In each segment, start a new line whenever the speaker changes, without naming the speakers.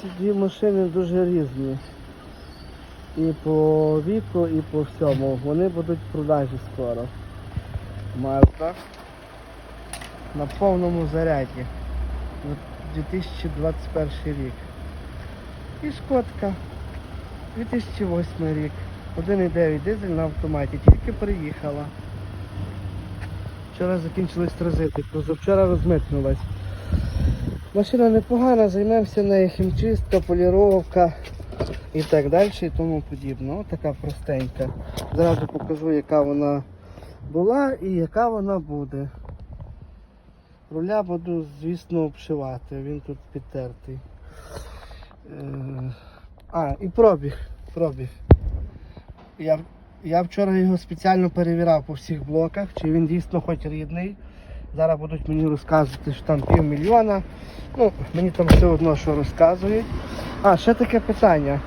ці дві машини дуже різні. І по віку, і по всьому. Вони будуть в продажі скоро. Мазда на повному заряді. 2021 рік. І Шкодка 2008 рік. 1,9 дизель на автоматі. Тільки приїхала. Вчора закінчились транзити, позавчора розмитнулась. Машина непогана, займемося нею хімчистка, поліровка і так далі і тому подібне. Ось така простенька. Зразу покажу, яка вона була і яка вона буде. Руля буду, звісно, обшивати, він тут підтертий. Е, А, і пробіг. пробіг. Я, я вчора його спеціально перевіряв по всіх блоках, чи він дійсно хоч рідний. Зараз будуть мені розказувати, що там півмільйона. Ну, мені там все одно, що розказують. А, ще таке питання.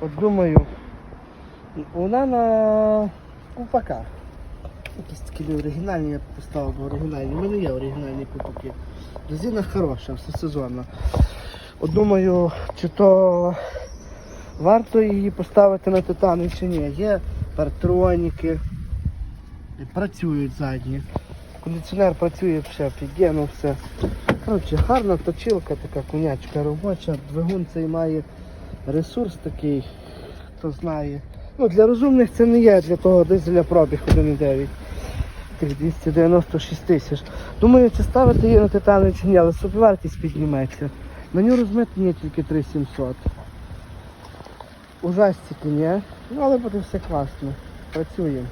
От думаю, вона на купаках. Якісь такі оригінальні, я поставив би оригінальні. У мене є оригінальні купаки. Резина хороша, все сезонно. От думаю, чи то варто її поставити на титани чи ні. Є партроніки, працюють задні. Кондиціонер працює все, офігенно все. Коротше, гарна точилка, така конячка робоча. Двигун цей має ресурс такий, хто знає. Ну, для розумних це не є, для того дизеля пробіг 1,9. Тих 296 тисяч. Думаю, чи ставити її на титани чи ні, але собівартість підніметься. Меню розмитнення тільки 3700. Ужастики, ні? Ну але буде все класно. Працюємо.